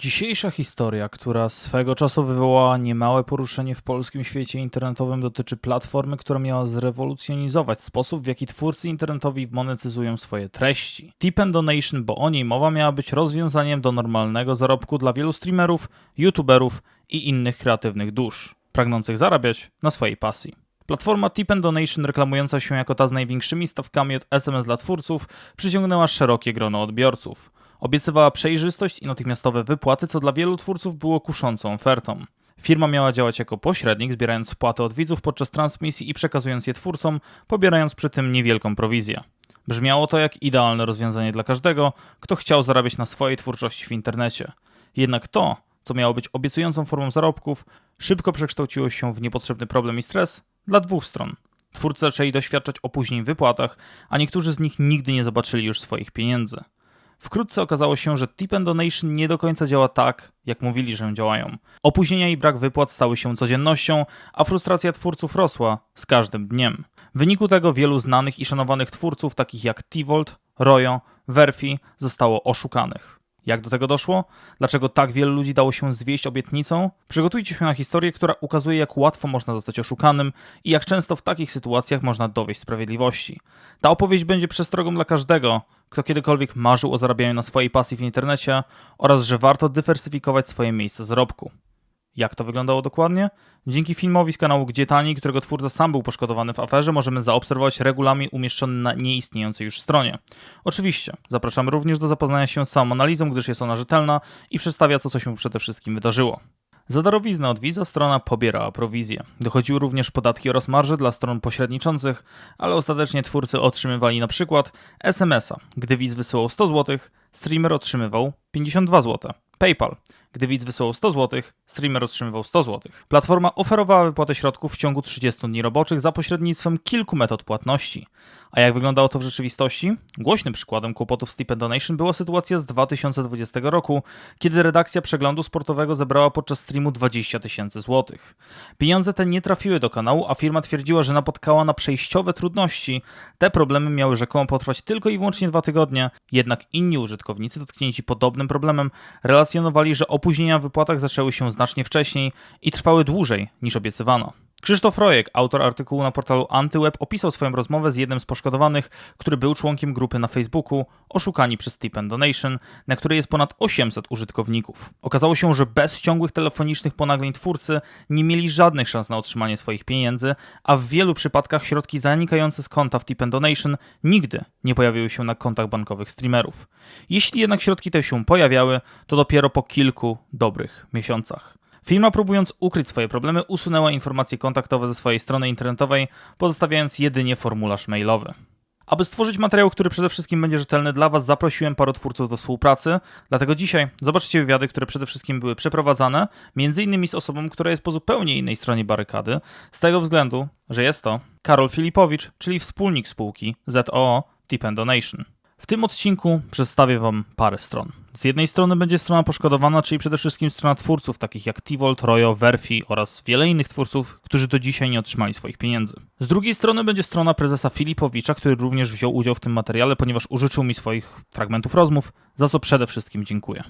Dzisiejsza historia, która swego czasu wywołała niemałe poruszenie w polskim świecie internetowym, dotyczy platformy, która miała zrewolucjonizować sposób, w jaki twórcy internetowi monetyzują swoje treści. Tip and Donation, bo o niej mowa, miała być rozwiązaniem do normalnego zarobku dla wielu streamerów, youtuberów i innych kreatywnych dusz, pragnących zarabiać na swojej pasji. Platforma Tip and Donation, reklamująca się jako ta z największymi stawkami od SMS dla twórców, przyciągnęła szerokie grono odbiorców. Obiecywała przejrzystość i natychmiastowe wypłaty, co dla wielu twórców było kuszącą ofertą. Firma miała działać jako pośrednik, zbierając wpłaty od widzów podczas transmisji i przekazując je twórcom, pobierając przy tym niewielką prowizję. Brzmiało to jak idealne rozwiązanie dla każdego, kto chciał zarabiać na swojej twórczości w internecie. Jednak to, co miało być obiecującą formą zarobków, szybko przekształciło się w niepotrzebny problem i stres dla dwóch stron. Twórcy zaczęli doświadczać opóźnień w wypłatach, a niektórzy z nich nigdy nie zobaczyli już swoich pieniędzy. Wkrótce okazało się, że Tip and Donation nie do końca działa tak, jak mówili, że działają. Opóźnienia i brak wypłat stały się codziennością, a frustracja twórców rosła z każdym dniem. W wyniku tego wielu znanych i szanowanych twórców, takich jak T-Volt, Royo, Verfi, zostało oszukanych. Jak do tego doszło? Dlaczego tak wielu ludzi dało się zwieść obietnicą? Przygotujcie się na historię, która ukazuje, jak łatwo można zostać oszukanym i jak często w takich sytuacjach można dowieść sprawiedliwości. Ta opowieść będzie przestrogą dla każdego, kto kiedykolwiek marzył o zarabianiu na swojej pasji w internecie oraz że warto dywersyfikować swoje miejsce zarobku. Jak to wyglądało dokładnie? Dzięki filmowi z kanału Gdzie Tani, którego twórca sam był poszkodowany w aferze, możemy zaobserwować regulamin umieszczony na nieistniejącej już stronie. Oczywiście, zapraszamy również do zapoznania się z samą analizą, gdyż jest ona rzetelna i przedstawia to, co się przede wszystkim wydarzyło. Za darowiznę od widza strona pobierała prowizję. Dochodziły również podatki oraz marże dla stron pośredniczących, ale ostatecznie twórcy otrzymywali na przykład SMS-a. Gdy widz wysyłał 100 zł, streamer otrzymywał 52 zł. PayPal. Gdy widz wysyłał 100 zł, streamer otrzymywał 100 zł. Platforma oferowała wypłatę środków w ciągu 30 dni roboczych za pośrednictwem kilku metod płatności. A jak wyglądało to w rzeczywistości? Głośnym przykładem kłopotów z Tip Donation była sytuacja z 2020 roku, kiedy redakcja przeglądu sportowego zebrała podczas streamu 20 tysięcy złotych. Pieniądze te nie trafiły do kanału, a firma twierdziła, że napotkała na przejściowe trudności. Te problemy miały rzekomo potrwać tylko i wyłącznie dwa tygodnie, jednak inni użytkownicy dotknięci podobnym problemem relacjonowali, że opóźnienia w wypłatach zaczęły się znacznie wcześniej i trwały dłużej niż obiecywano. Krzysztof Rojek, autor artykułu na portalu AntyWeb, opisał swoją rozmowę z jednym z poszkodowanych, który był członkiem grupy na Facebooku Oszukani przez Tip Donation, na której jest ponad 800 użytkowników. Okazało się, że bez ciągłych telefonicznych ponagleń twórcy nie mieli żadnych szans na otrzymanie swoich pieniędzy, a w wielu przypadkach środki zanikające z konta w Tip Donation nigdy nie pojawiły się na kontach bankowych streamerów. Jeśli jednak środki te się pojawiały, to dopiero po kilku dobrych miesiącach. Firma próbując ukryć swoje problemy usunęła informacje kontaktowe ze swojej strony internetowej, pozostawiając jedynie formularz mailowy. Aby stworzyć materiał, który przede wszystkim będzie rzetelny dla Was, zaprosiłem paru twórców do współpracy, dlatego dzisiaj zobaczycie wywiady, które przede wszystkim były przeprowadzane, innymi z osobą, która jest po zupełnie innej stronie barykady, z tego względu, że jest to Karol Filipowicz, czyli wspólnik spółki ZOO Tip Donation. W tym odcinku przedstawię Wam parę stron. Z jednej strony będzie strona poszkodowana, czyli przede wszystkim strona twórców takich jak T-Volt, Royo, Verfi oraz wiele innych twórców, którzy do dzisiaj nie otrzymali swoich pieniędzy. Z drugiej strony będzie strona prezesa Filipowicza, który również wziął udział w tym materiale, ponieważ użyczył mi swoich fragmentów rozmów, za co przede wszystkim dziękuję.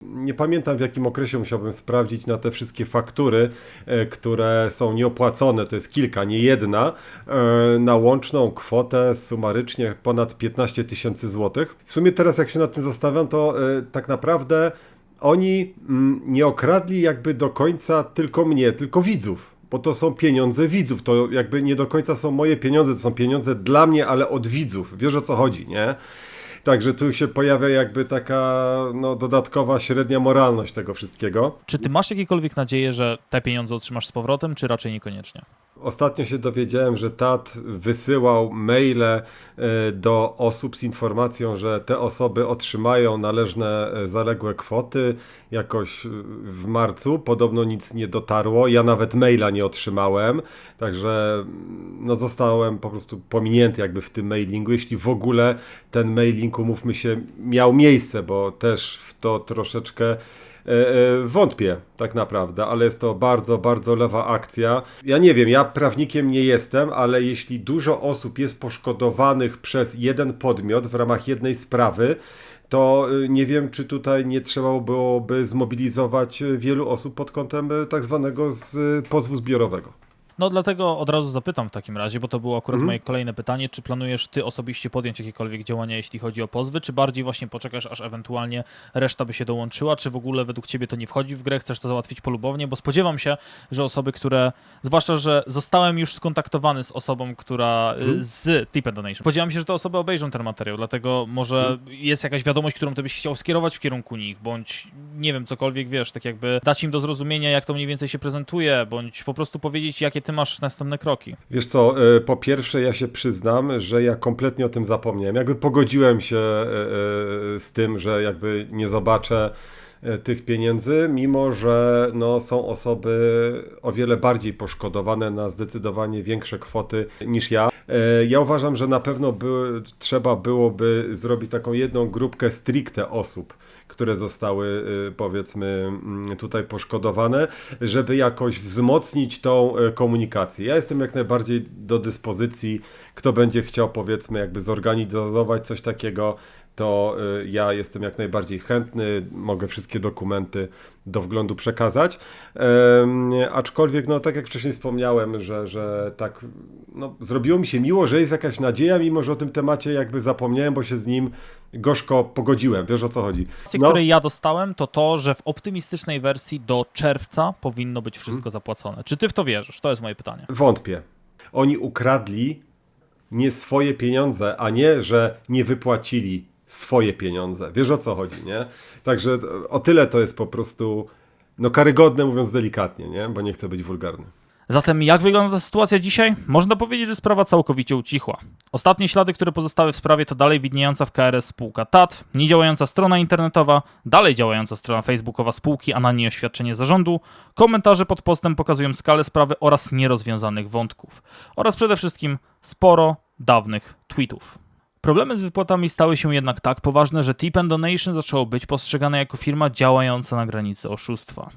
Nie pamiętam w jakim okresie musiałbym sprawdzić na te wszystkie faktury, e, które są nieopłacone, to jest kilka, nie jedna, e, na łączną kwotę sumarycznie ponad 15 tysięcy złotych. W sumie teraz jak się nad tym zastanawiam, to e, tak naprawdę oni mm, nie okradli jakby do końca tylko mnie, tylko widzów. Bo to są pieniądze widzów, to jakby nie do końca są moje pieniądze, to są pieniądze dla mnie, ale od widzów. Wiesz o co chodzi, nie? Także tu się pojawia jakby taka no, dodatkowa średnia moralność tego wszystkiego. Czy ty masz jakiekolwiek nadzieję, że te pieniądze otrzymasz z powrotem, czy raczej niekoniecznie? Ostatnio się dowiedziałem, że TAT wysyłał maile e, do osób z informacją, że te osoby otrzymają należne e, zaległe kwoty. Jakoś e, w marcu podobno nic nie dotarło. Ja nawet maila nie otrzymałem, także mm, no zostałem po prostu pominięty jakby w tym mailingu. Jeśli w ogóle ten mailing, umówmy się, miał miejsce, bo też w to troszeczkę wątpię tak naprawdę, ale jest to bardzo, bardzo lewa akcja. Ja nie wiem, ja prawnikiem nie jestem, ale jeśli dużo osób jest poszkodowanych przez jeden podmiot w ramach jednej sprawy, to y, nie wiem, czy tutaj nie trzeba byłoby zmobilizować wielu osób pod kątem tak zwanego pozwu zbiorowego. No dlatego od razu zapytam w takim razie, bo to było akurat Mhm. moje kolejne pytanie, czy planujesz ty osobiście podjąć jakiekolwiek działania, jeśli chodzi o pozwy, czy bardziej właśnie poczekasz, aż ewentualnie reszta by się dołączyła, czy w ogóle według ciebie to nie wchodzi w grę, chcesz to załatwić polubownie, bo spodziewam się, że osoby, które, zwłaszcza, że zostałem już skontaktowany z osobą, która y, Mhm. z Tip Donation, spodziewam się, że te osoby obejrzą ten materiał, dlatego może Mhm. jest jakaś wiadomość, którą ty byś chciał skierować w kierunku nich, bądź nie wiem, cokolwiek, wiesz, tak jakby dać im do zrozumienia, jak to mniej więcej się prezentuje, bądź po prostu powiedzieć, jakie ty masz następne kroki. Wiesz co, y, po pierwsze ja się przyznam, że ja kompletnie o tym zapomniałem. Jakby pogodziłem się y, y, z tym, że jakby nie zobaczę tych pieniędzy, mimo że no, są osoby o wiele bardziej poszkodowane na zdecydowanie większe kwoty niż ja. Y, Ja uważam, że na pewno by, trzeba byłoby zrobić taką jedną grupkę stricte osób, które zostały y, powiedzmy mm, tutaj poszkodowane, żeby jakoś wzmocnić tą y, komunikację. Ja jestem jak najbardziej do dyspozycji, kto będzie chciał powiedzmy jakby zorganizować coś takiego, to y, ja jestem jak najbardziej chętny, mogę wszystkie dokumenty do wglądu przekazać. Aczkolwiek, no tak jak wcześniej wspomniałem, że, że tak no, zrobiło mi się miło, że jest jakaś nadzieja, mimo że o tym temacie jakby zapomniałem, bo się z nim gorzko pogodziłem. Wiesz o co chodzi? No. które ja dostałem, to to, że w optymistycznej wersji do czerwca powinno być wszystko Mhm. zapłacone. Czy ty w to wierzysz? To jest moje pytanie. Wątpię. Oni ukradli nie swoje pieniądze, a nie, że nie wypłacili swoje pieniądze. Wiesz o co chodzi, nie? Także o tyle to jest po prostu no karygodne, mówiąc delikatnie, nie? Bo nie chcę być wulgarny. Zatem jak wygląda ta sytuacja dzisiaj? Można powiedzieć, że sprawa całkowicie ucichła. Ostatnie ślady, które pozostały w sprawie to dalej widniejąca w KRS spółka TAT, niedziałająca strona internetowa, dalej działająca strona facebookowa spółki, a na niej oświadczenie zarządu, komentarze pod postem pokazują skalę sprawy oraz nierozwiązanych wątków. Oraz przede wszystkim sporo dawnych tweetów. Problemy z wypłatami stały się jednak tak poważne, że Tip and Donation zaczęło być postrzegane jako firma działająca na granicy oszustwa.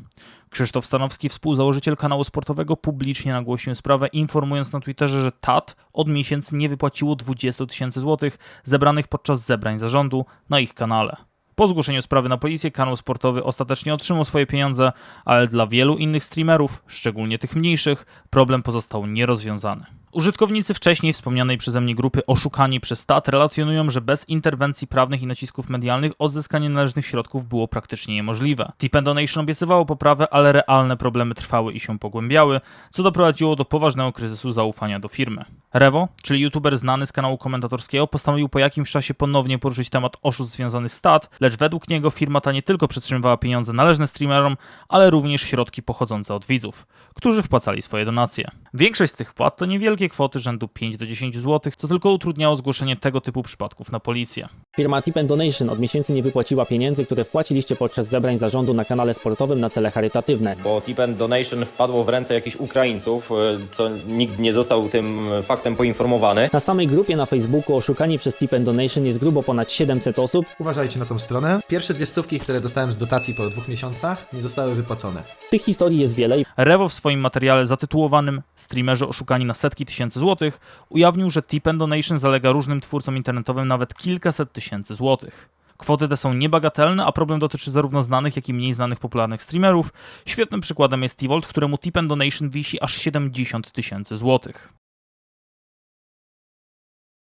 Krzysztof Stanowski, współzałożyciel kanału sportowego, publicznie nagłosił sprawę, informując na Twitterze, że TAT od miesięcy nie wypłaciło 20 tysięcy złotych zebranych podczas zebrań zarządu na ich kanale. Po zgłoszeniu sprawy na policję, kanał sportowy ostatecznie otrzymał swoje pieniądze, ale dla wielu innych streamerów, szczególnie tych mniejszych, problem pozostał nierozwiązany. Użytkownicy wcześniej wspomnianej przeze mnie grupy Oszukani przez TAT relacjonują, że bez interwencji prawnych i nacisków medialnych odzyskanie należnych środków było praktycznie niemożliwe. Tip Donation obiecywało poprawę, ale realne problemy trwały i się pogłębiały, co doprowadziło do poważnego kryzysu zaufania do firmy. Rewo, czyli youtuber znany z kanału komentatorskiego, postanowił po jakimś czasie ponownie poruszyć temat oszustw związanych z TAT, lecz według niego firma ta nie tylko przetrzymywała pieniądze należne streamerom, ale również środki pochodzące od widzów, którzy wpłacali swoje donacje. Większość z tych wpłat to niewielkie kwoty rzędu 5 do 10 zł, co tylko utrudniało zgłoszenie tego typu przypadków na policję. Firma Tip and Donation od miesięcy nie wypłaciła pieniędzy, które wpłaciliście podczas zebrań zarządu na kanale sportowym na cele charytatywne. bo Tip and Donation wpadło w ręce jakichś Ukraińców, e, co nikt nie został tym faktem poinformowany. Na samej grupie na Facebooku oszukani przez Tip and Donation jest grubo ponad 700 osób. Uważajcie na tą stronę. Pierwsze dwie stówki, które dostałem z dotacji po dwóch miesiącach, nie zostały wypłacone. Tych historii jest wiele Rewo w swoim materiale zatytułowanym Streamerzy oszukani na setki tysięcy złotych ujawnił, że Tip and Donation zalega różnym twórcom internetowym nawet kilkaset tysięcy złotych. Kwoty te są niebagatelne, a problem dotyczy zarówno znanych, jak i mniej znanych popularnych streamerów. Świetnym przykładem jest T-Volt, któremu Tip and Donation wisi aż 70 tysięcy złotych.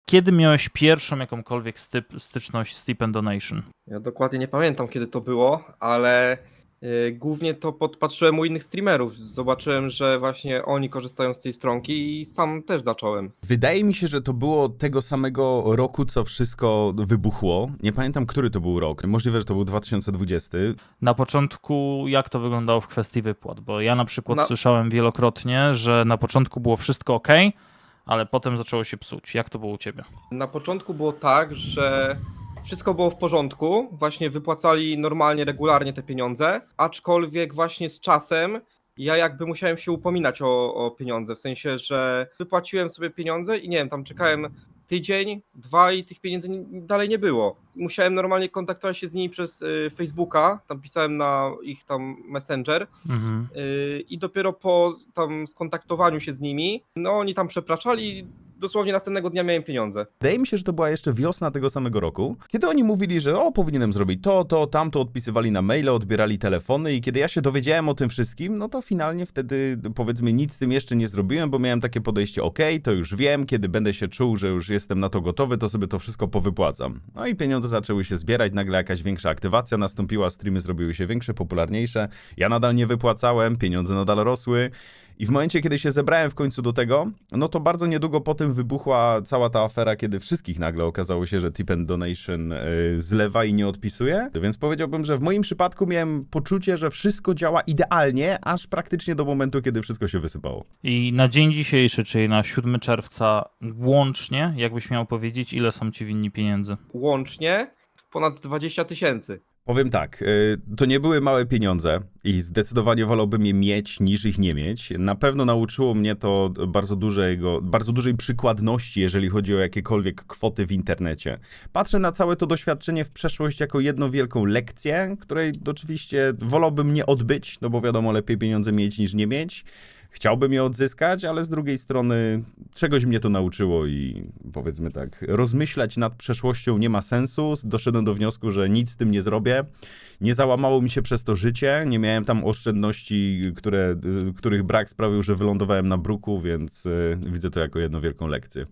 Kiedy miałeś pierwszą jakąkolwiek styp, styczność z Tip and Donation? Ja dokładnie nie pamiętam kiedy to było, ale głównie to podpatrzyłem u innych streamerów. Zobaczyłem, że właśnie oni korzystają z tej stronki i sam też zacząłem. Wydaje mi się, że to było tego samego roku, co wszystko wybuchło. Nie pamiętam, który to był rok. Możliwe, że to był 2020. Na początku jak to wyglądało w kwestii wypłat? Bo ja na przykład Na- słyszałem wielokrotnie, że na początku było wszystko ok, ale potem zaczęło się psuć. Jak to było u ciebie? Na początku było tak, że wszystko było w porządku, właśnie wypłacali normalnie, regularnie te pieniądze, aczkolwiek właśnie z czasem ja jakby musiałem się upominać o, o pieniądze, w sensie, że wypłaciłem sobie pieniądze i nie wiem, tam czekałem tydzień, dwa i tych pieniędzy ni- dalej nie było. Musiałem normalnie kontaktować się z nimi przez y, Facebooka, tam pisałem na ich tam Messenger Mhm. y, i dopiero po tam skontaktowaniu się z nimi, no oni tam przepraszali, dosłownie następnego dnia miałem pieniądze. Wydaje mi się, że to była jeszcze wiosna tego samego roku, kiedy oni mówili, że o, powinienem zrobić to, to, tamto, odpisywali na maile, odbierali telefony i kiedy ja się dowiedziałem o tym wszystkim, no to finalnie wtedy, powiedzmy, nic z tym jeszcze nie zrobiłem, bo miałem takie podejście, ok, to już wiem, kiedy będę się czuł, że już jestem na to gotowy, to sobie to wszystko powypłacam. No i pieniądze zaczęły się zbierać, nagle jakaś większa aktywacja nastąpiła, streamy zrobiły się większe, popularniejsze, ja nadal nie wypłacałem, pieniądze nadal rosły, i w momencie, kiedy się zebrałem w końcu do tego, no to bardzo niedługo po tym wybuchła cała ta afera, kiedy wszystkich nagle okazało się, że Tip and Donation y, zlewa i nie odpisuje. Więc powiedziałbym, że w moim przypadku miałem poczucie, że wszystko działa idealnie, aż praktycznie do momentu, kiedy wszystko się wysypało. I na dzień dzisiejszy, czyli na 7 czerwca łącznie, jakbyś miał powiedzieć, ile są ci winni pieniędzy? Łącznie ponad 20 tysięcy. Powiem tak, y, to nie były małe pieniądze i zdecydowanie wolałbym je mieć niż ich nie mieć. Na pewno nauczyło mnie to bardzo, dużego, bardzo dużej przykładności, jeżeli chodzi o jakiekolwiek kwoty w internecie. Patrzę na całe to doświadczenie w przeszłość jako jedną wielką lekcję, której oczywiście wolałbym nie odbyć, no bo wiadomo, lepiej pieniądze mieć niż nie mieć. Chciałbym je odzyskać, ale z drugiej strony czegoś mnie to nauczyło i powiedzmy tak, rozmyślać nad przeszłością nie ma sensu. Doszedłem do wniosku, że nic z tym nie zrobię. Nie załamało mi się przez to życie, nie miałem tam oszczędności, które, których brak sprawił, że wylądowałem na bruku, więc y, widzę to jako jedną wielką lekcję.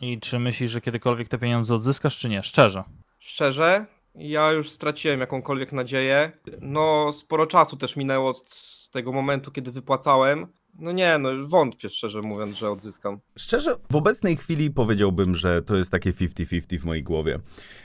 I czy myślisz, że kiedykolwiek te pieniądze odzyskasz, czy nie? Szczerze. Szczerze, ja już straciłem jakąkolwiek nadzieję. No, sporo czasu też minęło od tego momentu, kiedy wypłacałem. No nie, no wątpię szczerze mówiąc, że odzyskam. Szczerze, w obecnej chwili powiedziałbym, że to jest takie 50-50 w mojej głowie.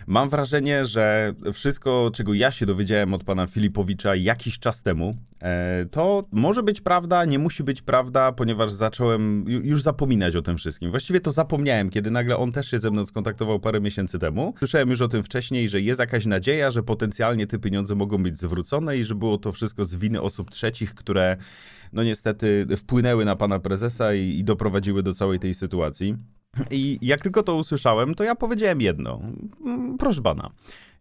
Mam wrażenie, że wszystko, czego ja się dowiedziałem od pana Filipowicza jakiś czas temu, e, to może być prawda, nie musi być prawda, ponieważ zacząłem ju- już zapominać o tym wszystkim. Właściwie to zapomniałem, kiedy nagle on też się ze mną skontaktował parę miesięcy temu. Słyszałem już o tym wcześniej, że jest jakaś nadzieja, że potencjalnie te pieniądze mogą być zwrócone i że było to wszystko z winy osób trzecich, które no niestety wpłynęły na pana prezesa i, i doprowadziły do całej tej sytuacji. I jak tylko to usłyszałem, to ja powiedziałem jedno. Mm, Proszę pana,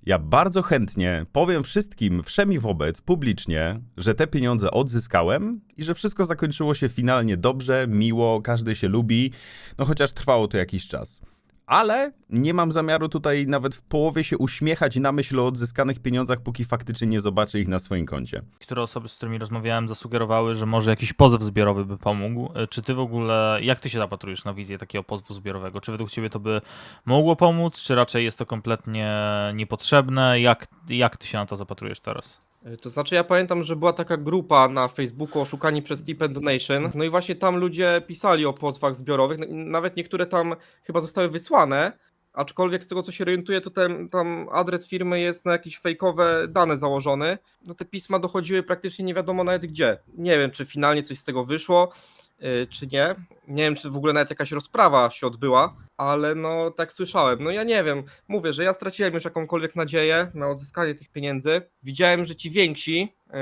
ja bardzo chętnie powiem wszystkim, wszemi wobec, publicznie, że te pieniądze odzyskałem i że wszystko zakończyło się finalnie dobrze, miło, każdy się lubi, no chociaż trwało to jakiś czas. Ale nie mam zamiaru tutaj nawet w połowie się uśmiechać na myśl o odzyskanych pieniądzach, póki faktycznie nie zobaczę ich na swoim koncie. Które osoby, z którymi rozmawiałem, zasugerowały, że może jakiś pozew zbiorowy by pomógł. E, Czy ty w ogóle, jak ty się zapatrujesz na wizję takiego pozwu zbiorowego? Czy według ciebie to by mogło pomóc, czy raczej jest to kompletnie niepotrzebne? Jak, jak ty się na to zapatrujesz teraz? Y, To znaczy, ja pamiętam, że była taka grupa na Facebooku oszukani przez Tip and Donation. No i właśnie tam ludzie pisali o pozwach zbiorowych. No Nawet niektóre tam chyba zostały wysłane. Aczkolwiek z tego co się orientuję, to ten, tam adres firmy jest na jakieś fejkowe dane założony. No te pisma dochodziły praktycznie nie wiadomo nawet gdzie. Nie wiem, czy finalnie coś z tego wyszło, yy, czy nie. Nie wiem, czy w ogóle nawet jakaś rozprawa się odbyła, ale no tak słyszałem. No ja nie wiem. Mówię, że ja straciłem już jakąkolwiek nadzieję na odzyskanie tych pieniędzy. Widziałem, że ci więksi, yy,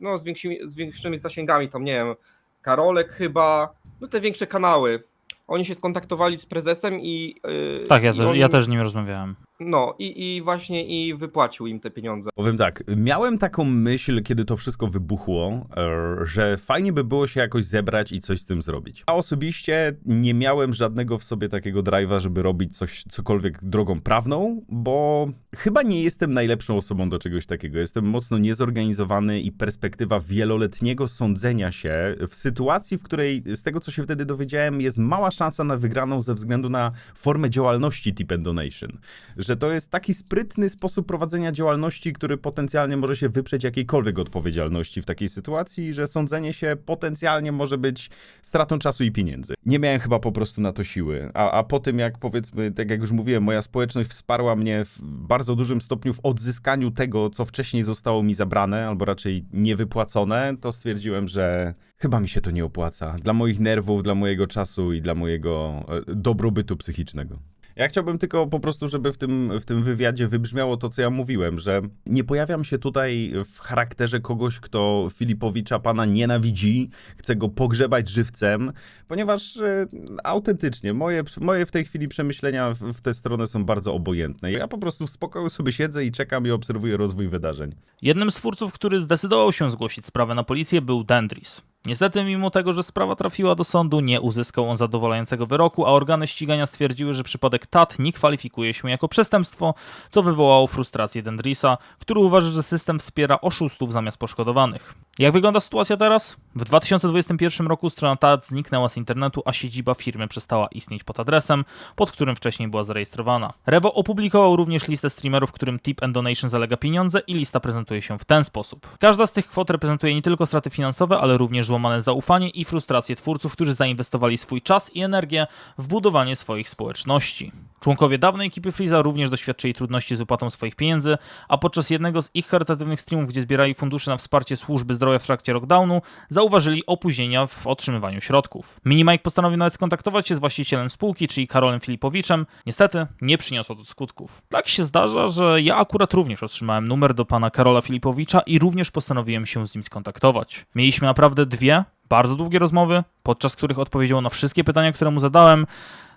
no z, większymi, z większymi zasięgami, tam nie wiem, Karolek chyba, no te większe kanały. Oni się skontaktowali z prezesem i. Yy, Tak, ja, też, on, ja też z nim rozmawiałem. No i, i właśnie i wypłacił im te pieniądze. Powiem tak, miałem taką myśl, kiedy to wszystko wybuchło, e, że fajnie by było się jakoś zebrać i coś z tym zrobić. A osobiście nie miałem żadnego w sobie takiego drive'a, żeby robić coś, cokolwiek drogą prawną, bo chyba nie jestem najlepszą osobą do czegoś takiego. Jestem mocno niezorganizowany i perspektywa wieloletniego sądzenia się w sytuacji, w której z tego, co się wtedy dowiedziałem, jest mała szansa na wygraną ze względu na formę działalności Tip and Donation. Że to jest taki sprytny sposób prowadzenia działalności, który potencjalnie może się wyprzeć jakiejkolwiek odpowiedzialności w takiej sytuacji, że sądzenie się potencjalnie może być stratą czasu i pieniędzy. Nie miałem chyba po prostu na to siły. A, a po tym, jak powiedzmy, tak jak już mówiłem, moja społeczność wsparła mnie w bardzo dużym stopniu w odzyskaniu tego, co wcześniej zostało mi zabrane, albo raczej niewypłacone, to stwierdziłem, że chyba mi się to nie opłaca. Dla moich nerwów, dla mojego czasu i dla mojego e, dobrobytu psychicznego. Ja chciałbym tylko po prostu, żeby w tym, w tym wywiadzie wybrzmiało to, co ja mówiłem, że nie pojawiam się tutaj w charakterze kogoś, kto Filipowicza pana nienawidzi, chce go pogrzebać żywcem, ponieważ e, autentycznie moje, moje w tej chwili przemyślenia w, w tę stronę są bardzo obojętne. Ja po prostu w spokoju sobie siedzę i czekam i obserwuję rozwój wydarzeń. Jednym z twórców, który zdecydował się zgłosić sprawę na policję był Dendris. Niestety, mimo tego, że sprawa trafiła do sądu, nie uzyskał on zadowalającego wyroku, a organy ścigania stwierdziły, że przypadek TAT nie kwalifikuje się jako przestępstwo, co wywołało frustrację Dendrisa, który uważa, że system wspiera oszustów zamiast poszkodowanych. Jak wygląda sytuacja teraz? W 2021 roku strona TAT zniknęła z internetu, a siedziba firmy przestała istnieć pod adresem, pod którym wcześniej była zarejestrowana. Revo opublikował również listę streamerów, którym Tip and Donation zalega pieniądze i lista prezentuje się w ten sposób. Każda z tych kwot reprezentuje nie tylko straty finansowe, ale również złamane zaufanie i frustrację twórców, którzy zainwestowali swój czas i energię w budowanie swoich społeczności. Członkowie dawnej ekipy Freeza również doświadczyli trudności z wypłatą swoich pieniędzy, a podczas jednego z ich charytatywnych streamów, gdzie zbierali fundusze na wsparcie służby zdrowia w trakcie lockdownu, zauważyli opóźnienia w otrzymywaniu środków. Minimike postanowił nawet skontaktować się z właścicielem spółki, czyli Karolem Filipowiczem. Niestety nie przyniosło to skutków. Tak się zdarza, że ja akurat również otrzymałem numer do pana Karola Filipowicza i również postanowiłem się z nim skontaktować. Mieliśmy naprawdę dwie bardzo długie rozmowy, podczas których odpowiedział na wszystkie pytania, które mu zadałem.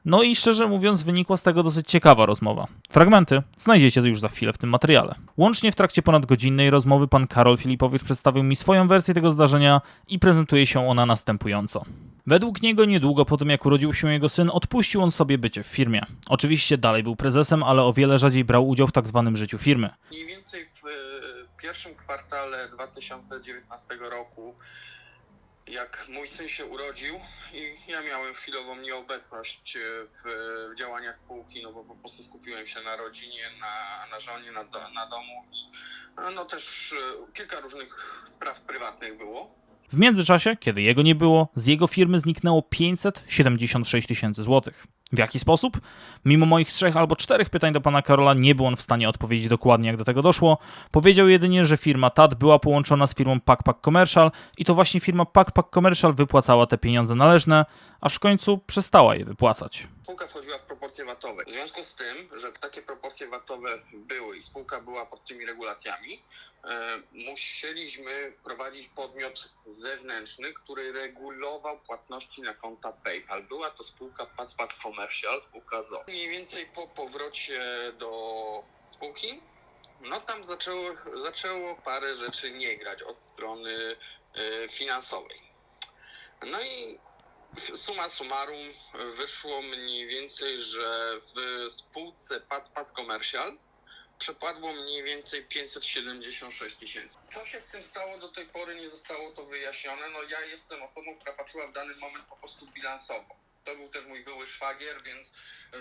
No i szczerze mówiąc, wynikła z tego dosyć ciekawa rozmowa. Fragmenty znajdziecie już za chwilę w tym materiale. Łącznie w trakcie ponad godzinnej rozmowy pan Karol Filipowicz przedstawił mi swoją wersję tego zdarzenia i prezentuje się ona następująco. Według niego niedługo po tym jak urodził się jego syn, odpuścił on sobie bycie w firmie. Oczywiście dalej był prezesem, ale o wiele rzadziej brał udział w tak zwanym życiu firmy. Mniej więcej w e, pierwszym kwartale 2019 roku, jak mój syn się urodził i ja miałem chwilową nieobecność e, w, w działaniach spółki, no bo po prostu skupiłem się na rodzinie, na, na żonie, na, na domu e, no też e, kilka różnych spraw prywatnych było. W międzyczasie, kiedy jego nie było, z jego firmy zniknęło 576 tysięcy złotych. W jaki sposób? Mimo moich trzech albo czterech pytań do pana Karola, nie był on w stanie odpowiedzieć dokładnie, jak do tego doszło. Powiedział jedynie, że firma TAT była połączona z firmą PackPack Commercial i to właśnie firma PackPack Commercial wypłacała te pieniądze należne, aż w końcu przestała je wypłacać. Spółka wchodziła w proporcje VAT-owe. W związku z tym, że takie proporcje VAT-owe były i spółka była pod tymi regulacjami, e, musieliśmy wprowadzić podmiot zewnętrzny, który regulował płatności na konta PayPal. Była to spółka PassPass Commercial, spółka ZO. Mniej więcej po powrocie do spółki, no tam zaczęło, zaczęło parę rzeczy nie grać od strony e, finansowej. No i Suma summarum wyszło mniej więcej, że w spółce Pac Pac Commercial przepadło mniej więcej 576 tysięcy. Co się z tym stało do tej pory nie zostało to wyjaśnione. No ja jestem osobą, która patrzyła w danym moment po prostu bilansowo. To był też mój były szwagier, więc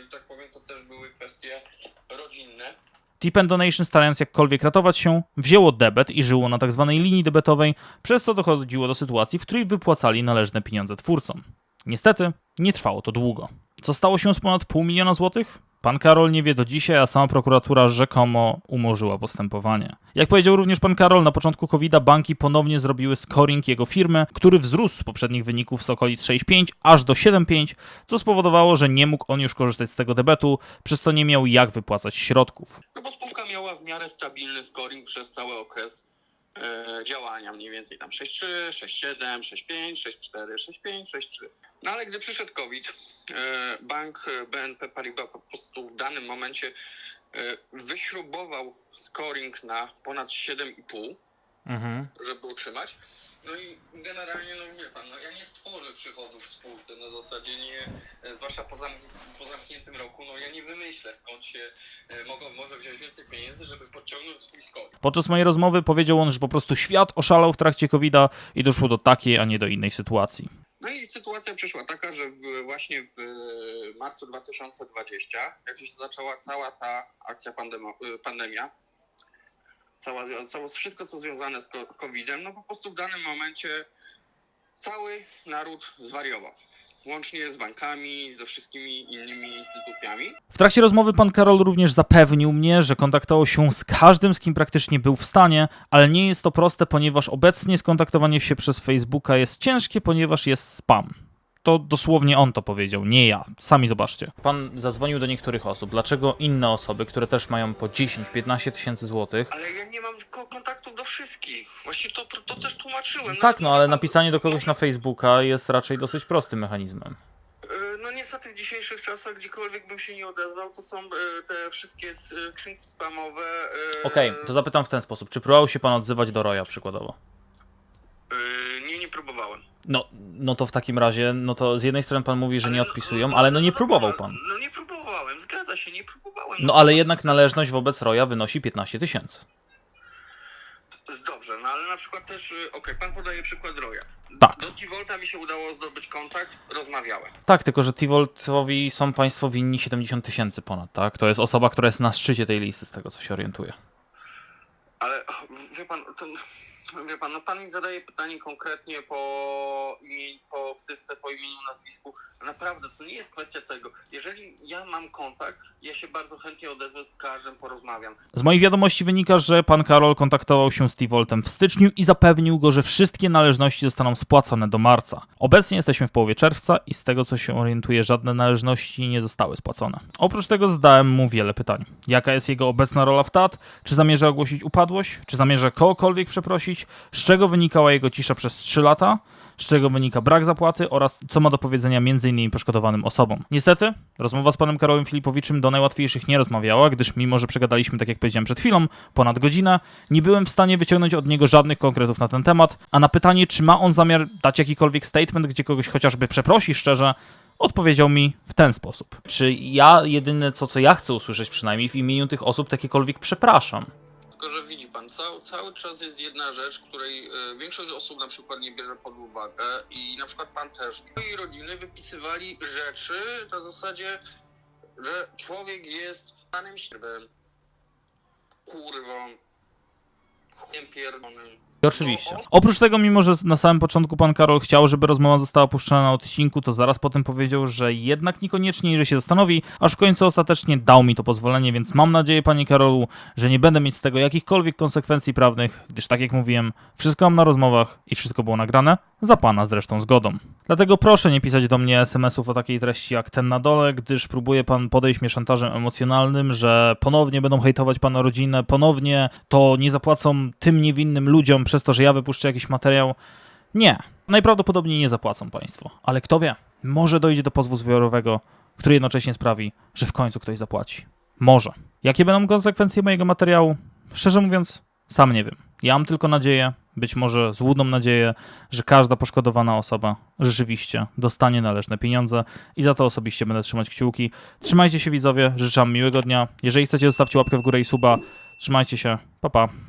że tak powiem to też były kwestie rodzinne. Tip Donation, starając jakkolwiek ratować się, wzięło debet i żyło na tzw. linii debetowej, przez co dochodziło do sytuacji, w której wypłacali należne pieniądze twórcom. Niestety, nie trwało to długo. Co stało się z ponad pół miliona złotych? Pan Karol nie wie do dzisiaj, a sama prokuratura rzekomo umorzyła postępowanie. Jak powiedział również pan Karol, na początku covid banki ponownie zrobiły scoring jego firmy, który wzrósł z poprzednich wyników z okolic 6,5 aż do 7,5, co spowodowało, że nie mógł on już korzystać z tego debetu, przez co nie miał jak wypłacać środków. No bo spółka miała w miarę stabilny scoring przez cały okres działania, mniej więcej tam 6,3, 6,7, 6,5, 6,4, 6,5, 6,3. No ale gdy przyszedł COVID, e, bank e, BNP Paribas po prostu w danym momencie e, wyśrubował scoring na ponad 7,5 żeby utrzymać. No i generalnie, no wie pan, no ja nie stworzę przychodów w spółce na zasadzie nie, e, zwłaszcza po, zam, po zamkniętym roku, no ja nie wymyślę skąd się e, mogą, może wziąć więcej pieniędzy, żeby podciągnąć swój skok. Podczas mojej rozmowy powiedział on, że po prostu świat oszalał w trakcie covid i doszło do takiej, a nie do innej sytuacji. No i sytuacja przyszła taka, że w, właśnie w e, marcu 2020, jak się zaczęła cała ta akcja e, pandemia, cała, całe, wszystko co związane z COVID-em, no po prostu w danym momencie cały naród zwariował. Łącznie z bankami, ze wszystkimi innymi instytucjami. W trakcie rozmowy pan Karol również zapewnił mnie, że kontaktował się z każdym, z kim praktycznie był w stanie, ale nie jest to proste, ponieważ obecnie skontaktowanie się przez Facebooka jest ciężkie, ponieważ jest spam. To dosłownie on to powiedział, nie ja. Sami zobaczcie. Pan zadzwonił do niektórych osób. Dlaczego inne osoby, które też mają po 10-15 tysięcy złotych, Ale ja nie mam ko- kontaktów do wszystkich. Właśnie to, to też tłumaczyłem. tak, no ale napisanie do kogoś na Facebooka jest raczej dosyć prostym mechanizmem. E, No niestety w dzisiejszych czasach, gdziekolwiek bym się nie odezwał, to są e, te wszystkie s- skrzynki spamowe. e, Okej, to zapytam w ten sposób. Czy próbował się pan odzywać do Roya przykładowo? Nie, nie próbowałem. No, no to w takim razie, no to z jednej strony pan mówi, że nie odpisują, ale no nie próbował pan. No nie próbowałem, zgadza się, nie próbowałem. No ale jednak należność wobec Roya wynosi 15 tysięcy. Dobrze, no ale na przykład też, y, okej, pan podaje przykład Roya. Tak. Do T-Volta mi się udało zdobyć kontakt, rozmawiałem. Tak, tylko że T-Voltowi są państwo winni 70 tysięcy ponad, tak? To jest osoba, która jest na szczycie tej listy, z tego co się orientuję. Ale wie pan, to, wie pan, no pan mi zadaje pytanie konkretnie po, po ksywce, po imieniu, nazwisku. Naprawdę, to nie jest kwestia tego. Jeżeli ja mam kontakt, ja się bardzo chętnie odezwę z każdym, porozmawiam. Z moich wiadomości wynika, że pan Karol kontaktował się z T-Voltem w styczniu i zapewnił go, że wszystkie należności zostaną spłacone do marca. Obecnie jesteśmy w połowie czerwca i z tego co się orientuję, żadne należności nie zostały spłacone. Oprócz tego zadałem mu wiele pytań. Jaka jest jego obecna rola w TAT? Czy zamierza ogłosić upadłość? Czy zamierza kogokolwiek przeprosić? Z czego wynikała jego cisza przez 3 lata? z czego wynika brak zapłaty oraz co ma do powiedzenia m.in. poszkodowanym osobom. Niestety, rozmowa z panem Karolem Filipowiczem do najłatwiejszych nie rozmawiała, gdyż mimo, że przegadaliśmy, tak jak powiedziałem przed chwilą, ponad godzinę, nie byłem w stanie wyciągnąć od niego żadnych konkretów na ten temat, a na pytanie, czy ma on zamiar dać jakikolwiek statement, gdzie kogoś chociażby przeprosi szczerze, odpowiedział mi w ten sposób. Czy ja jedyne co, co ja chcę usłyszeć przynajmniej w imieniu tych osób, takiekolwiek przepraszam. Tylko, że widzi pan, cały, cały czas jest jedna rzecz, której e, większość osób na przykład nie bierze pod uwagę i na przykład pan też. Moi rodziny wypisywali rzeczy na zasadzie, że człowiek jest panem świrbem, kurwą, chujem pierdolonym. Oczywiście. Oprócz tego, mimo że na samym początku pan Karol chciał, żeby rozmowa została puszczona na odcinku, to zaraz potem powiedział, że jednak niekoniecznie i że się zastanowi, aż w końcu ostatecznie dał mi to pozwolenie, więc mam nadzieję, panie Karolu, że nie będę mieć z tego jakichkolwiek konsekwencji prawnych, gdyż tak jak mówiłem, wszystko mam na rozmowach i wszystko było nagrane, za pana zresztą zgodą. Dlatego proszę nie pisać do mnie SMS-ów o takiej treści jak ten na dole, gdyż próbuje pan podejść mnie szantażem emocjonalnym, że ponownie będą hejtować pana rodzinę, ponownie to nie zapłacą tym niewinnym ludziom przez to, że ja wypuszczę jakiś materiał. Nie, najprawdopodobniej nie zapłacą państwo, ale kto wie, może dojdzie do pozwu zbiorowego, który jednocześnie sprawi, że w końcu ktoś zapłaci. Może. Jakie będą konsekwencje mojego materiału? Szczerze mówiąc, sam nie wiem. Ja mam tylko nadzieję, być może złudną nadzieję, że każda poszkodowana osoba rzeczywiście dostanie należne pieniądze i za to osobiście będę trzymać kciuki. Trzymajcie się widzowie, życzę miłego dnia. Jeżeli chcecie, zostawcie łapkę w górę i suba. Trzymajcie się, pa pa.